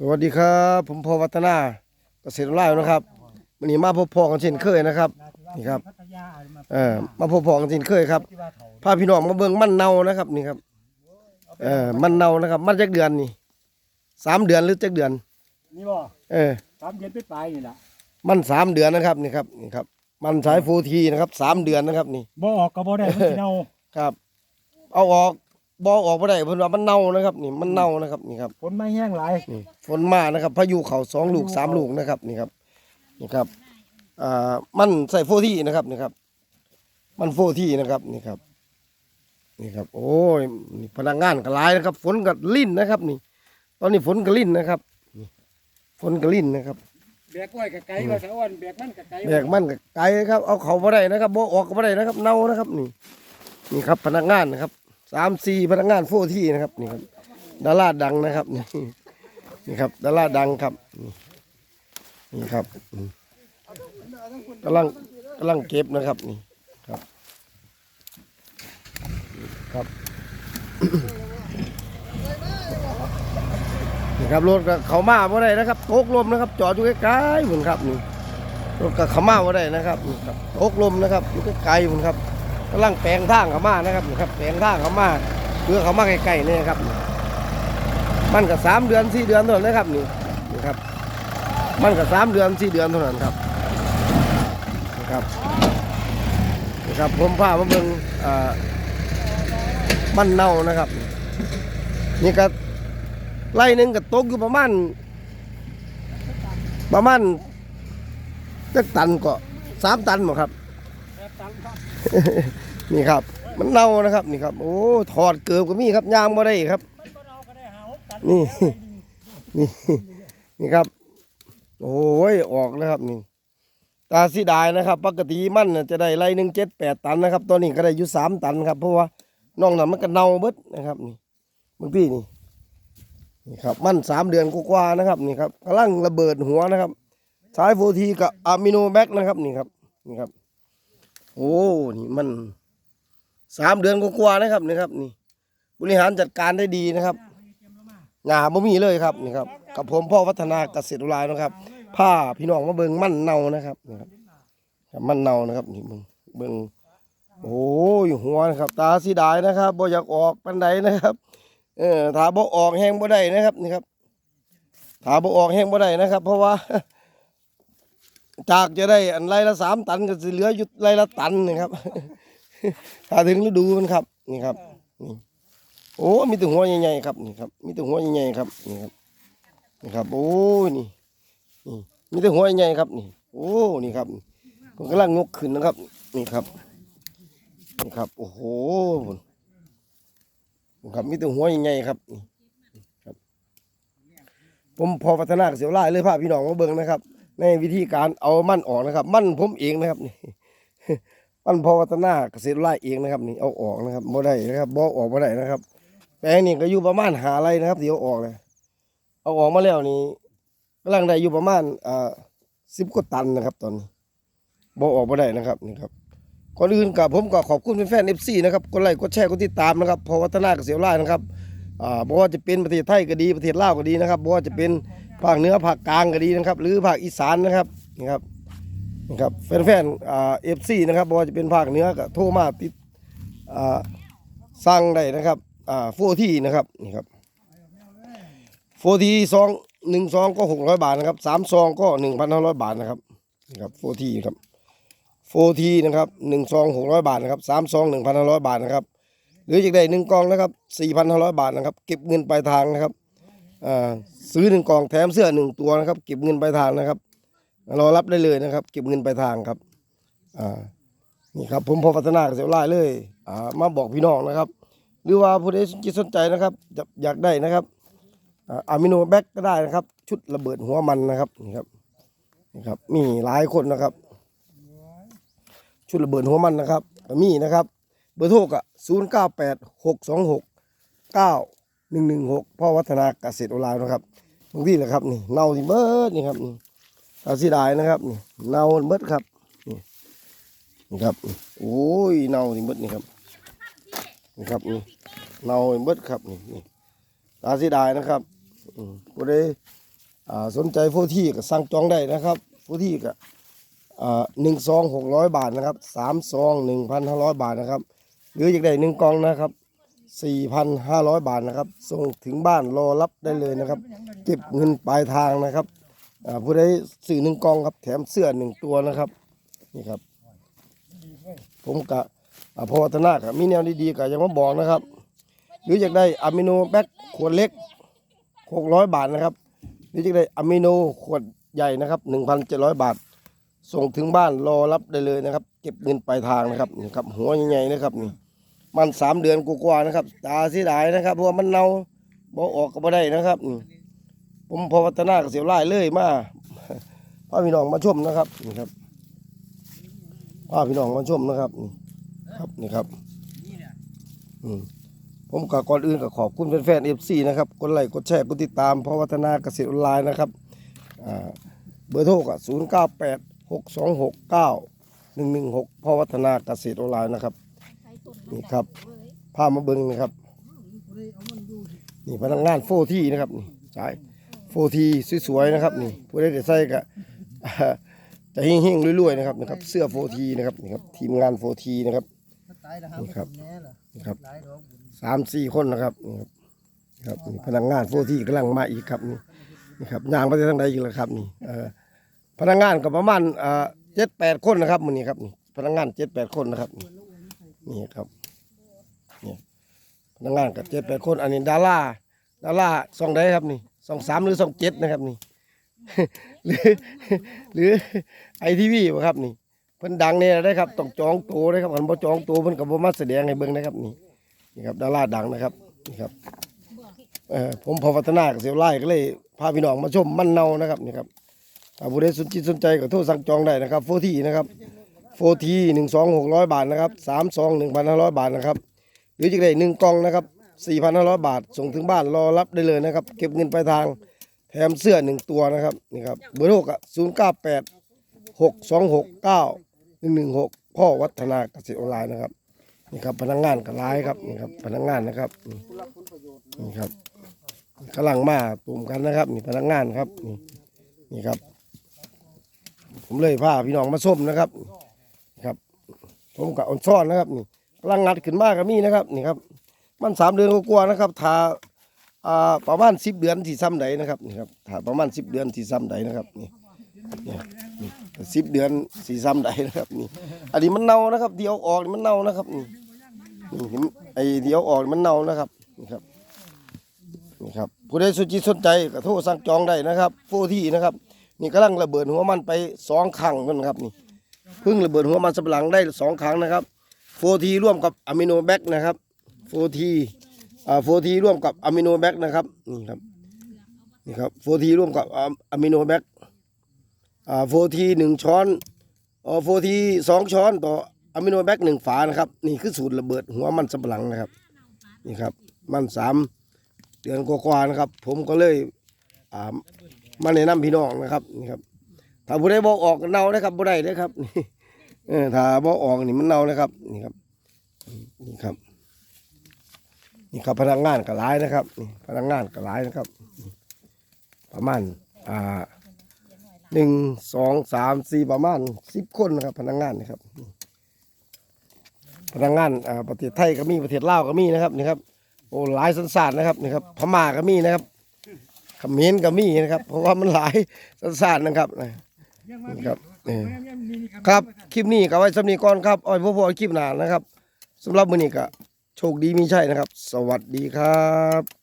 สวัสดีครับ ผมพอวัฒนาเกษตรไร่นะครับวันนี้มาพบพ่อกันเช่นเคยนะครับนี่ครับเออมาพบพ่อกันเช่นเคยครับพาพี่น้องมาเบิ่งมันเนานะครับนี่ครับเออมันเนานะครับ มันจักเดือนนี่สามเดือนหรือจักเดือนนี่บ่เออสามเดือนไปปลายนี่ล่ะมันสามเดือนนะครับนี่ครับนี่ครับ มันสายฟูทีนะครับสามเดือนนะครับ นี่บ่ออกก็บ่ได้มันสิเน่าครับ เอาออก บอออกไม่ได้เพิ่นว่ามันเน่านะครับนี่มันเน่านะครับนี่ครับฝนไม่แห้งหลายนี่ฝนมานะครับพายุเข่าสองลูกสามลูกนะครับนี่ครับนี่ครับอ่ามันใส่โฟที่นะครับนี่ครับ มันโฟที่นะครับนี่ครับ นี่ครับ โอ้ยนี่พนักงานก็หลายนะครับ ฝนก็ลิ่นนะครับ นี่ ตอนนี้ฝนก็ลิ่นนะครับนี่ฝนก็ลิ่นนะครับแบกก้อยกับไก่ว่าสะอ้วนแบกมันกับไก่แบกมันกับไกลครับเอาเขาบ่ได้นะครับบ่ออกก็บ่ได้นะครับ เน่านะครับ นี่ นี่ครับพนักงานนะครับ สามสี่พนักงานโฟที่นะครับนี่ครับดาราดังนะครับนี่นี่ครับดาราดังครับ นี่นี่ครับกำลังกำลังเก็บนะครับนี่ครับครับนี่ครับรถก็เขามาบ่ได้นะครับตกลมนะครับ จอดอยู่ใกล้ๆเหมือนครับนี่รถก็เขามาว่าได้นะครับนี่ครับตกลมนะครับอยู่ไกล้ๆผมครับ กำลังแปลงทางเขามานะครับครับแปลงทางเขามาเพื่อเขามาใกล้ๆนี่ครับ มันก็สามเดือนสี่เดือนเท่านั้นนะครับนี่นี่ครับ มันก็สามเดือนสี่เดือนเท่านั้นครับนี่ครับนี่ครับผมพามาเบิ่งอ่ามันเน่านะครับ นี่ก็ไล่หนึ่งก็ตกอยู่ประมาณประมาณจักตันก็สามตันหมดครับ นี่ครับ มันเน่านะครับนี่ครับ โอ้ถอดเกือบก็มีครับยางบ่ได้ครับ นี่นี่นี่ครับ โอ้ยออกนะครับนี่ตาสีดายนะครับ ปกติมันจะได้ไรหนึ่งเจ็ดแปดตันนะครับตัวนี้ก็ได้อยู่สามตันครับ เพราะว่าน้องนั้นมันก็เน่าเบิดนะครับ นี่มึงพี่นี่นี่ครับ มันสามเดือนกว่านะครับนี่ครับกำลังระเบิดหัวนะครับ สายโฟทีกับอะมิโนแบคนะครับนี่ครับนี่ครับ โอ้นี่มันสามเดือนกว่าๆนะครับนี่ครับ นี่ บริหารจัดการได้ดีนะครับงาบ่มีเลยครับนี่ครับ กับผมพ่อวัฒนาเกษตรลายนะครับผ้าพี่น้องมาเบิงมันเนานะครับนี่ครับมันเนานะครับนี่เบิงเบิงโอ้ยหัวนะครับ ตาสีดายนะครับบ่อยากออกปันใดนะครับ เออถาบ่ออกแห้งบ่ได้นะครับนี่ครับถาบ่ออกแห้งบ่ได้นะครับ เพราะว่า จากจะได้อันไรละสามตันก็สิเหลืออยู่ไรละตันนะครับ ถ้าถึงฤดูมันครับ นี่ครับนี่โอ้มีแต่หัวใหญ่ๆครับนี่ครับมีแต่หัวใหญ่ๆครับนี่ครับนี่ครับ โอ้นี่นี่มีแต่หัวใหญ่ๆครับนี่ โอ้นี่ครับผมกำลังงกขึ้นนะครับ นี่ครับนี่ครับ โอ้โหนี่ครับมีแต่หัวใหญ่ๆครับนี่ครับ ผมพอพัฒนาเสียวไล่เลยพาพี่น้องมาเบิ่งนะครับ ในวิธีการเอามั่นออกนะครับ มั่นผมเองนะครับนี่มั่นพอวัฒนาเกษตรไร่เองนะครับนี่เอาออกนะครับบ่ได้นะครับบ่ออกบ่ได้นะครับแปลงนี่ก็อยู่ประมาณหาไรนะครับเดี๋ยวออกเลยเอาออกมาแล้วนี่กำลังได้อยู่ประมาณอ่าสิบกว่าตันนะครับ ตอนนี้บ่ออกบ่ได้นะครับนี่ครับก่อนอื่นกับผมก็ขอบคุณแฟนเอฟซีนะครับกดไลค์กดแชร์กดติดตามนะครับพอวัฒนาเกษตรไร่นะครับ บ่ว่าจะเป็นประเทศไทยก็ดีประเทศลาวก็ดีนะครับบ่ว่าจะเป็นภาคเหนือภาคกลางก็ดีนะครับ หรือภาคอีสานนะครับนี่ครับนี่ครับแฟนๆอ่าเอฟซีนะครับบ่ว่าจะเป็นภาคเหนือก็โทรมาติดอ่าสั่งได้นะครับอ่าโฟทีนะครับนี่ครับโฟทีซองหนึ่งซองก็หกร้อยบาทนะครับสามซองก็หนึ่งพันห้าร้อยบาทนะครับนี่ครับโฟทีครับโฟทีนะครับหนึ่งซองหกร้อยบาทนะครับสามซองหนึ่งพันห้าร้อยบาทนะครับ หรือจากได้หนึ่งกองนะครับสี่พันห้าร้อยบาทนะครับ เก็บเงินปลายทางนะครับอ่าซื้อหนึ่งกองแถมเสื้อหนึ่งตัวนะครับ เก็บเงินปลายทางนะครับรอรับได้เลยนะครับ เก็บเงินปลายทางครับอ่านี่ครับผมพอพัฒนาเกษตรไร่เลยอ่ามาบอกพี่น้องนะครับ หรือว่าผู้ใดสนใจนะครับจะอยากได้นะครับอ่าอะมิโนแบคก็ได้นะครับ ชุดระเบิดหัวมันนะครับนี่ครับนี่ครับมีหลายคนนะครับ ชุดระเบิดหัวมันนะครับมีนะครับ เบอร์โทรก็ศูนย์เก้าแปดหกสองหกเก้าหนึ่งหนึ่งหกพ่อวัฒนาเกษตรออนไลน์นะครับบางที่แหละครับนี่เน่าที่เบิดนี่ครับนี่ตาสีดายนะครับนี่เน่าเบิดครับนี่นี่ครับโอ้ยเน่าที่เบิดนี่ครับนี่ครับนี่เน่าเบิดครับนี่นี่ตาสีดายนะครับอืมผู้ใดอ่าสนใจโฟที่ก็สั่งจองได้นะครับโฟที่ก็อ่าหนึ่งซองหกร้อยบาทนะครับสามซองหนึ่งพันห้าร้อยบาทนะครับ หรืออยากได้หนึ่งกองนะครับสี่พันห้าร้อยบาทนะครับ ส่งถึงบ้านรอรับได้เลยนะครับ เก็บเงินปลายทางนะครับอ่าผู้ใดซื้อหนึ่งกองครับ แถมเสื้อหนึ่งตัวนะครับนี่ครับ ผมกะอ่าพอวัฒนากับมีแนวดีๆก็ยังมาบอกนะครับ หรืออยากได้อะมิโนแบคขวดเล็กหกร้อยบาทนะครับหรืออยากได้อะมิโนขวดใหญ่นะครับหนึ่งพันเจร้อยบาท ส่งถึงบ้านรอรับได้เลยนะครับ เก็บเงินปลายทางนะครับนี่ครับหัวใหญ่ๆนะครับนี่ มันสามเดือนกว่าๆนะครับ ตาเสียดายนะครับเพราะว่ามันเน่าบ่ออกก็บ่ได้นะครับผมพอวัฒนากับเสียวไล่เลยมาพาพี่น้องมาชมนะครับนี่ครับพาพี่น้องมาชมนะครับครับนี่ครับผมกับก่อนอื่นก็ขอบคุณแฟนๆเอฟซีนะครับกดไลค์กดแชร์กดติดตามพอวัฒนาเกษตรออนไลน์นะครับเบอร์โทรก็ศูนย์เก้าแปดหกสองหกเก้าหนึ่งหนึ่งหกพ่อวัฒนาเกษตรออนไลน์นะครับ นี่ครับพามาเบิ้งนะครับ นี่พนักงานโฟที่นะครับนี่สายโฟทีสวยๆนะครับนี่ผู้ใดได้ใส่ก็จะเฮงๆรวยๆนะครับนะครับ เสื้อโฟทีนะครับนี่ครับทีมงานโฟทีนะครับนี่ครับนี่ครับสามสี่คนนะครับนี่ครับนี่ครับพนักงานโฟทีกำลังมาอีกครับนี่นี่ครับยางไปทางใดอีกแล้วครับนี่เออพนักงานก็ประมาณอ่าเจ็ดแปดคนนะครับมือนี้ครับนี่พนักงานเจ็ดแปดคนนะครับนี่นี่ครับ นี่พนักงานกับเจ็ดแปดคน อันนี้ดาราดาราสองใดครับนี่สองสามหรือสองเจ็ดนะครับนี่ หรือหรือไอทีวีบ่ครับนี่เพิ่นดังเนี่ยได้ครับต้องจองตัวได้ครับคันบ่จองตัวเพิ่นก็บ่มาแสดงให้เบิ่งนะครับนี่นี่ครับดาราดังนะครับนี่ครับเออผมพอพัฒนากับเสียวไล่ก็เลยพาพี่น้องมาชมมันเนานะครับนี่ครับถ้าผู้ใดสนใจสนใจก็โทรสั่งจองได้นะครับโฟทีนะครับโฟทีหนึ่งสองหกร้อยบาทนะครับสามสองหนึ่งพันห้าร้อยบาทนะครับ หรือจะได้หนึ่งกล่องนะครับสี่พันห้าร้อยบาท ส่งถึงบ้านรอรับได้เลยนะครับ เก็บเงินปลายทางแถมเสื้อหนึ่งตัวนะครับนี่ครับเบอร์โทรก็ศูนย์เก้าแปดหกสองหกเก้าหนึ่งหนึ่งหกพ่อวัฒนาเกษตรออนไลน์นะครับนี่ครับพนักงานก็ร้ายครับนี่ครับพนักงานนะครับนี่ครับกำลังมาตุ่มกันนะครับนี่พนักงานครับนี่นี่ครับ ผมเลยพาพี่น้องมาส้มนะครับนี่ครับ ผมกับออนซ่อนนะครับนี่ กำลังงัดขึ้นมากับมีนะครับนี่ครับ มันสามเดือนกว่าๆนะครับทาอ่าประมาณสิบเดือนที่ซ้ำใดนะครับนี่ครับถ้าประมาณสิบเดือนที่ซ้ำใดนะครับนี่สิบเดือนสี่ซ้ำใดนะครับนี่อันนี้มันเน่านะครับเดียวออกมันเน่านะครับนี่นี่ไอเดียวออกมันเน่านะครับนี่ครับนี่ครับผู้ใดสนใจสนใจก็โทรสั่งจองได้นะครับโฟที่นะครับ นี่กำลังระเบิดหัวมันไปสองครั้งนั่นครับนี่เพิ่งระเบิดหัวมันสำปะหลังได้สองครั้งนะครับ โฟทีร่วมกับอะมิโนแบคนะครับโฟทีอ่าโฟทีร่วมกับอะมิโนแบคนะครับนี่ครับนี่ครับโฟทีร่วมกับอะมิโนแบคอ่าโฟทีหนึ่งช้อนอ่าโฟทีสองช้อนต่ออะมิโนแบคหนึ่งฝานะครับนี่คือสูตรระเบิดหัวมันสำปะหลังนะครับนี่ครับมันสามเดือนกว่าๆนะครับ ผมก็เลยอ่ามาแนะนำพี่น้องนะครับนี่ครับถ้าผู้ใดบอกออกเน่านะครับผู้ใดนะครับนี่ เออถ้าบอออกนี่มันเน่านะครับ นี่ครับ นี่ครับ นี่ครับพนักงานก็หลายนะครับ นี่พนักงานก็หลายนะครับ ประมาณอ่าหนึ่งสองสามสี่ประมาณสิบคนนะครับ พนักงานนะครับ พนักงานอ่าประเทศไทยก็มีประเทศลาวก็มีนะครับนี่ครับโอ้หลายสัญชาตินะครับนี่ครับพม่าก็มีนะครับเขมรก็มีนะครับ เพราะว่ามันหลายสัญชาตินะครับนี่ครับครับคลิปนี้ก็ไว้สำนีก่อนครับอ้อยพ่อๆคลิปหนานะครับสำหรับมื้อนี้ก็โชคดีมีชัยนะครับ สวัสดีครับ